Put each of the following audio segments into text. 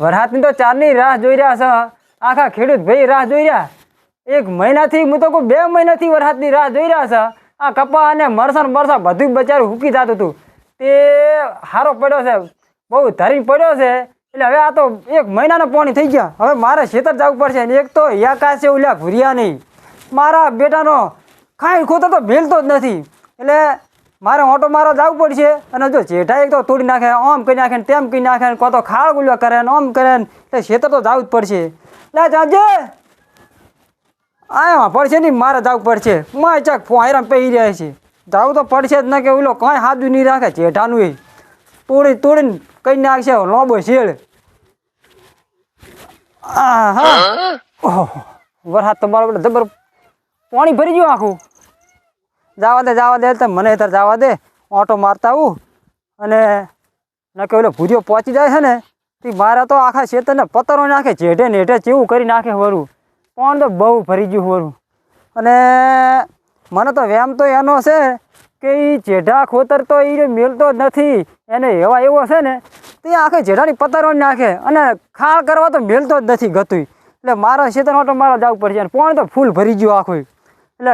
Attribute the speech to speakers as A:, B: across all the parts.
A: વરસાદની તો ચારની રાહ જોઈ રહ્યા છે. આખા ખેડૂત ભાઈ રાહ જોઈ રહ્યા. એક મહિનાથી, હું તો કહું બે મહિનાથી વરસાદની રાહ જોઈ રહ્યા છે. આ કપા અને મરસા ને બરસા બધું બચારું, હૂકી જતું હતું તે હારો પડ્યો છે. બહુ ધરી પડ્યો છે. એટલે હવે આ તો એક મહિનાનો પાણી થઈ ગયા. હવે મારે ખેતર જવું પડશે ને એક તો યાકા છે ઉલ્યા ભૂરિયા નહીં. મારા બેટાનો ખાઈ ખોતો તો ભેલતો જ નથી. એટલે મારે ઓટો મારા જવું પડશે. અને જો જેઠા એક તો તોડી નાખે આમ કરી નાખે ને તેમ કરી નાખે ને કો તો ખાળ ગુલ્યો કરે ને આમ કરે ને એટલે ખેતર તો જવું જ પડશે. લે જાજે! આમાં પડશે નહીં મારે જવું પડશે. માય ચાક ફોયરા પહેરી રહ્યા છે. જવું તો પડશે જ ના કે ઓલો કાંઈ હાજુ નહીં રાખે જેઠાનું એ. તોડી તોડીને કઈ નાખશે લોબો શેડ આ હા? ઓહો. વરસાદ તમારો જબર પાણી ભરી ગયું આખું. જવા દે જવા દે તો મને અત્યારે જવા દે. ઓટો મારતા આવું. અને નકે ઓલો ભૂરિયો પહોંચી જાય છે ને તે મારા તો આખા ખેતરને પતરો નાખે, જેઢે ને હેઠે ચેવું કરી નાખે વરું. પણ તો બહુ ભરી ગયું વરું. અને મને તો વ્યામ તો એનો છે કે એ જેઢા ખોતર તો એ મેલતો જ નથી. એને એવા એવો છે ને, તે આખે જેઢાની પતરો નાખે અને ખાળ કરવા તો મેલતો જ નથી ગતું એટલે મારા ખેતર ઓટો મારા જવું પડશે અને પણ તો ફૂલ ભરી ગયું આખું. એટલે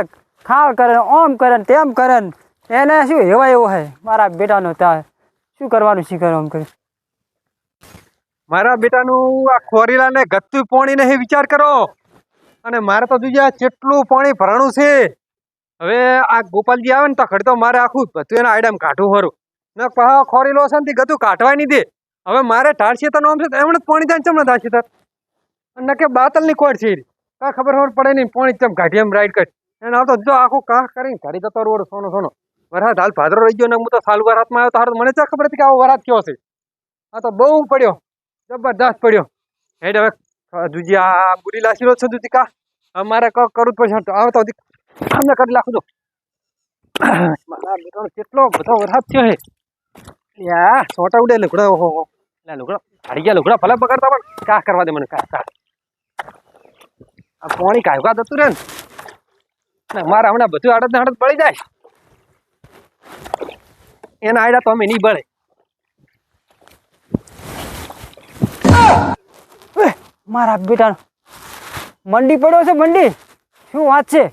A: ખાળ કરે ઓમ કરે તેમ કરે એને શું હેવાય એવો હે? મારા બેટાનો ત્યાં શું કરવાનું શીખર આમ કરી
B: મારા બેટાનું આ ખોરીલાને ગતું પોણીને હે વિચાર કરો. અને મારે તો જોઈએ કેટલું પાણી ભરાણું છે. હવે આ ગોપાલજી આવે ને તો ખડતો મારે આખું બધું એના આઈડમ કાઢવું ખરું ને કહો, ખોરીલો છે ને ગતું કાઢવાય નહીં દે. હવે મારે ઢાળશે તો નામ છે તો એમણે પાણી જાય ચમણે ઢાળશે તાર અને કે બાતલની કોડ છે કાં ખબર ખબર પડે નહીં, પાણી ચમ કાઢી એમ રાઈડ કરી. એને આવતો જો આખું કાંખ કરીને ઘડી જતો રોડ સોનો સોનો. વરસાદ હાલ ભાદરો રહી ગયો ને હું તો સાલ વરાતમાં આવ્યો તો હારું, મને ચા ખબર હતી કે આવો વરાત કયો છે? આ તો બહુ પડ્યો જબરદસ્ત પડ્યો. હેડ હવે જુજી આ બુરી લાસી છે જુજી કા અમારે મારે ક કરવું જ પડશે. આવે તો અમને કરી નાખું તો મારા બેટાનો કેટલો બધો વરસાદ થયો હે યા છોટા ઉડે, લુગડા, ઓહો લુગડા, હારી ગયા, લુગડા ભલે પકડતા પણ કા કરવા દે મને કા કા આ પાણી કાયકા જતું રહે ને. મારે હમણાં બધું આડત ને આડત બળી જાય. એના આડા તો અમે નહીં બળે
A: મારા બેટા મંડી પડ્યો છે મંડી? શું વાત છે?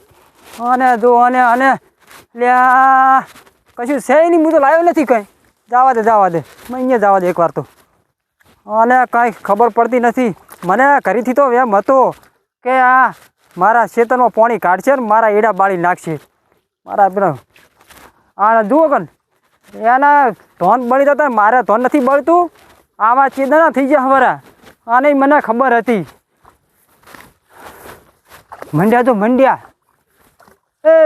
A: અને જો, અને અને. લ્યા કશું છે નહીં, હું તો લાવ્યો નથી કંઈ. જવા દે જવા દે. મેં અહીંયા જવા દે એકવાર તો. અને કાંઈ ખબર પડતી નથી. મને ઘરેથી તો એમ હતો કે આ મારા ખેતરમાં પાણી કાઢશે ને મારા એડા બાળી નાખશે. મારા પેલા આ જુઓ કન એના ધોન બળી જતા મારે ધોન નથી બળતું. આવા ચેદના થઈ ગયા હવારા. આને મને ખબર હતી. મંડ્યા તો મંડ્યા. એ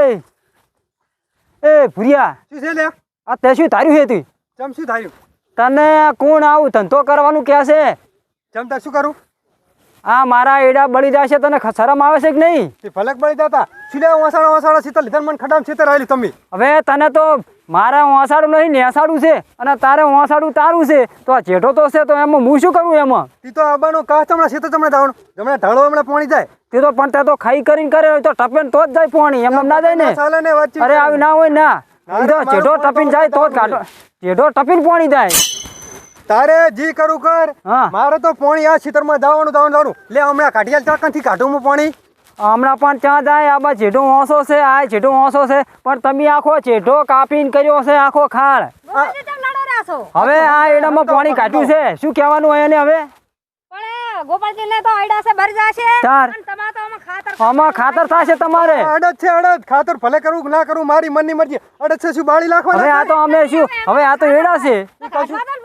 A: એ ભૂરિયા
B: શું છે લે
A: આ તે શું ધાર્યું છે તું?
B: ચમ શું ધાર્યું?
A: તને કોણ આવું ધંધો કરવાનું કહે છે?
B: ચમ શું કરું?
A: આ મારા એડા બળી જશે તને શરમ આવે છે કે નહીં?
B: તે ફલક બળી જતા. સિલે વાસાડા વાસાડા સીતા લીધા મન ખડામ સીતર આવેલી તમે.
A: હવે તને તો મારે વાસાડું નહીં નેસાડું છે અને તારે વાસાડું તારું છે. તો આ જેઠો તો છે તો એમાં હું શું કરું એમાં?
B: તી તો આબાનો કાચ તમને સીતર તમને દાવણ તમને ઢાળો હમણાં પાણી જાય.
A: તે તો પણ તે તો ખાઈ કરીને કરે તો ટપેન તો જ જાય પાણી એમ ના જાય ને? અરે આવી ના હોય ના. જેઠો ટપીને જાય તો જ કાઢો. જેઠો ટપીને પાણી જાય.
B: તારે જી કરું કર.
A: હા.
B: મારે તો પાણી આ સીતરમાં દાવાનું દાવાનું દાવાનું. લે હમણાં કાઢી ચાકણથી કાઢું હું પાણી.
A: હમણાં પણ ત્યાં જાય આમાં જેઠું હોંસો છે આ જેઠું હોંસો છે. પણ તમે આખો જેઠો કાપીને કર્યો છે આખો
C: છો?
A: હવે આ એડામાં પાણી કાઢ્યું છે. શું કહેવાનું હોય એને હવે?
C: પણ એ ગોપાલજીને તો આયડા છે ભર જાશે.
A: ચાર.
C: તમાર તો આમાં ખાતર
A: આમાં ખાતર થાશે તમારે.
B: અડદ છે અડદ. ખાતર ભલે કરવું ના કરવું મારી મનની મરજી. અડદ છે શું બાળી
A: હવે આ તો અમે શું? હવે આ તો એડા છે.
C: ને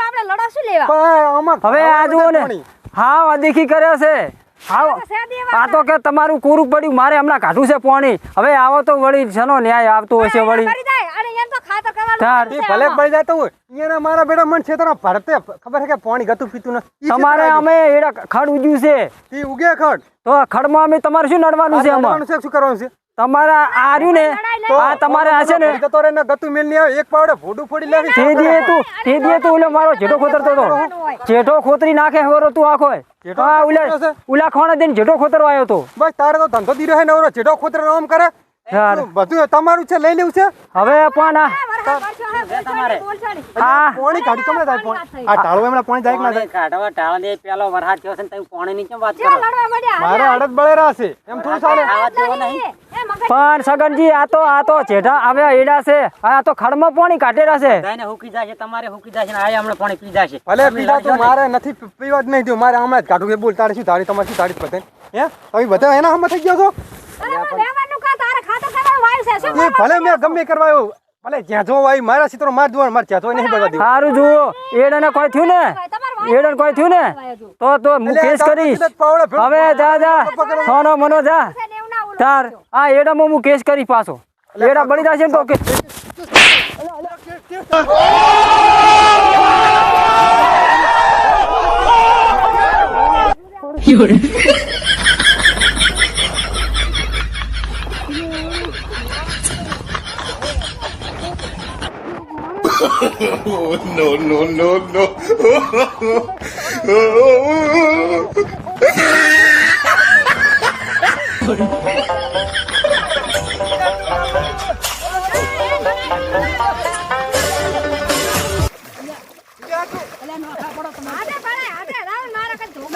C: બાપડે લડો શું લેવા?
A: હવે આ જુઓ ને. હા દેખી કર્યો છે.
C: તો
A: આ તો કે તમારું કોરું પડ્યું મારે હમણાં કાઢું છે પાણી. હવે આવો તો વળી શેનો ન્યાય આવતો હશે વળી?
C: ભરી જાય તો ખાતર કરવાનું
A: ચાર.
C: છે
B: એ ભલે
C: આમાં.
B: જતો હોય. મારા બેટા મન છે તો ભરતે. ખબર છે કે પાણી ગતું પીતું નથી?
A: તમારે અમે એડા ખડ ઉજ્યું છે.
B: ઈ ઉગે ખડ.
A: તો ખડમાં અમે તમારે શું નડવાનું છે,
B: શું કરવાનું છે?
A: તમારે આ ને આ તમારે આ છે ને
B: ભરી જતો ને ગતું મેલ આવે એક પાવડે ભોડું ફોડી લેવી
A: તે દીએ તું તે દીએ તું ઓલો મારો જેઠો ખોતરતો જેઠો ખોતરી નાખે હોરો તું આખો.
B: જેઠો
A: હા ઉલા
B: છે?
A: ઉલા ખોણા દઈને જેઠો ખોતરવા આવ્યો તો
B: બસ તારે તો ધંધો દીરો હે નવરો ખોતર આમ કરે?
A: યાર.
B: બધું તમારું છે લઈ લેવું છે?
A: હવે પણ આ
D: તમારે.
B: પાણી કાઢી તમને થાય
C: પાણી
B: આ ટાળું એમણે પાણી જાય કે ના
D: પાણી કાઢવા ટાળા દે પેલો વરસાદ થયો છે ને તમે પાણી ની કેમ વાત કરો?
B: મારે અડદ બળેરા છે. એમ થોડું ચાલે.
D: આવા જેવો
C: નહીં.
A: પણ સગનજી આ તો આ તો જેઠા આવ્યા એડા છે. આ તો ખડમાં પાણી કાઢેલા છે.
D: બધાને હુકી જાશે તમારે હુકી જાશે ને આ હમણાં પાણી પી જાશે.
B: ભલે પીધા
D: લડજો
B: મારે નથી પીવા જ નહીં થયું મારે હમણાં જ કાઢું કે બોલ તારે શું તારી તમારી શું તારી પતે? હે? તમે બધા એના હમણાં થઈ ગયો છો?
C: અરે લેવાનું કાં? તારે ખાતર કરવાનું વાયુ છે. શું
B: ભલે મેં ગમે કરવાયો ભલે જ્યાં જો આવી મારા સિત્રો માર દો મારે જ્યાં જો નહીં બગડી
A: સારું જુઓ. એડાને કોઈ થયું ને? એડાને કોઈ થયું ને? તો તો હું કેસ કરીશ. હવે જા જા. સોનો મનો જા. તાર આ એડામાં હું કેસ કરી પાછો એડા બળી જશે ને તો કે
E: no, no, no, no.
C: હાથે. રાવ મારા કાંઈ ધોકા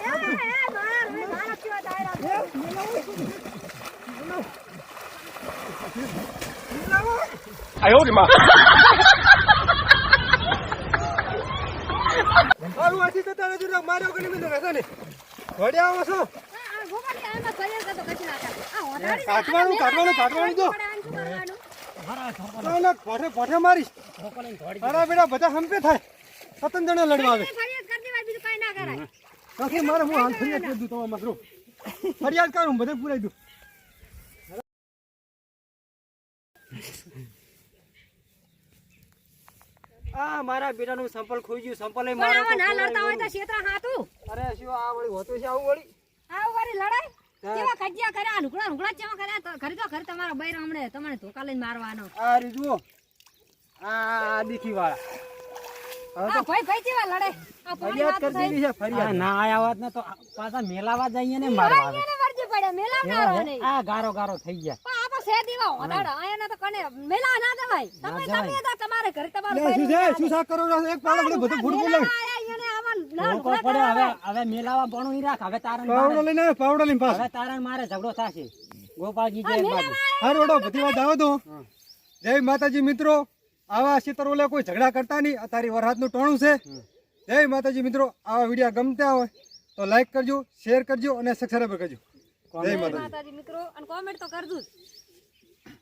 C: એ, એ, માર, મેં મારા સિવાય દાયરા છે.
B: વડ્યા છો
C: આ, આ ગોપાળજી આમાં સરિયસ હતો, કશું ના કરે. આ હોનારી છે,
B: કાઢવાનું,
C: આ
B: કાઢવાનું,
C: મેળા
B: કાઢવાનું જો.
C: પડે, આને શું કરવાનું?
B: ના, પોઠે પોઠે મારીશ તારા બેટા બધા હંપે થાય સતન જણા લડવા આવે
C: એ ફરિયાદ કરી દેવાય, બીજું કાંઈ ના કરાય.
B: નથી મારે હું હાલ ફરિયાદ કરી દઉં તમારા મગરો ફરિયાદ કરું બધે પુરાઈ દઉં
A: આ મારા બેટાનું સંપલ ખોઈ ગયું સંપલ
C: પણ આવા ના લડતા હોય તો ક્ષેત્ર હાથું.
A: અરે શું આ વળી હોતું છે આવું વળી?
C: આવું વળી લડાઈ? કેવા કજિયા કર્યા, લુકડા લુકડા ચેવા કર્યા, તો ઘર તો ઘર તમારો બૈર હમણે તમને ધોકા લઈને મારવાનો.
A: આ રી જુઓ. આ દીખી વાળા
C: આ ભાઈ ભાઈ કેવા લડે? આ પોણી
A: ફરિયાદ
C: વાત
A: કરી દીધી છે ફરિયાદ.
D: ના આયા વાત ને તો પાછા મેલાવા જઈએ ને મારવા આવે
C: પડે, મેલાવનારો નહીં.
D: આ ગારો ગારો થઈ ગયા.
C: પણ આ તો સે દીવા હોનારા, આયાના તો કને મેલા ના દેવાય. તમે તમે તો તમારે ઘરે તમારું
B: શું છે? શું શાક કરો એક પાવડો બધું બધું ફૂટ બોલાવે
C: મેલાવા આયા, એને આવા ના
D: લોકો
C: લુગડા
D: પડે હવે હવે મેલાવા ભણું ઈ રાખ હવે તારણ
B: પાવડો લઈને પાવડો લઈને પાસ
D: હવે તારણ મારે ઝઘડો થશે. ગોપાલજી જય બાજુ
B: હારું ઓડો બધી વાત આવો તો જય માતાજી મિત્રો. આવા ક્ષેત્ર ઓલે કોઈ ઝઘડા કરતા નહીં. આ તારી વરહાદનું ટોણું છે. જય માતાજી મિત્રો. આવા વીડિયો ગમતા હોય તો લાઈક કરજો શેર કરજો અને સબસ્ક્રાઈબ કરજો. જય માતાજી.
C: મિત્રો અને કોમેન્ટ તો કરજો.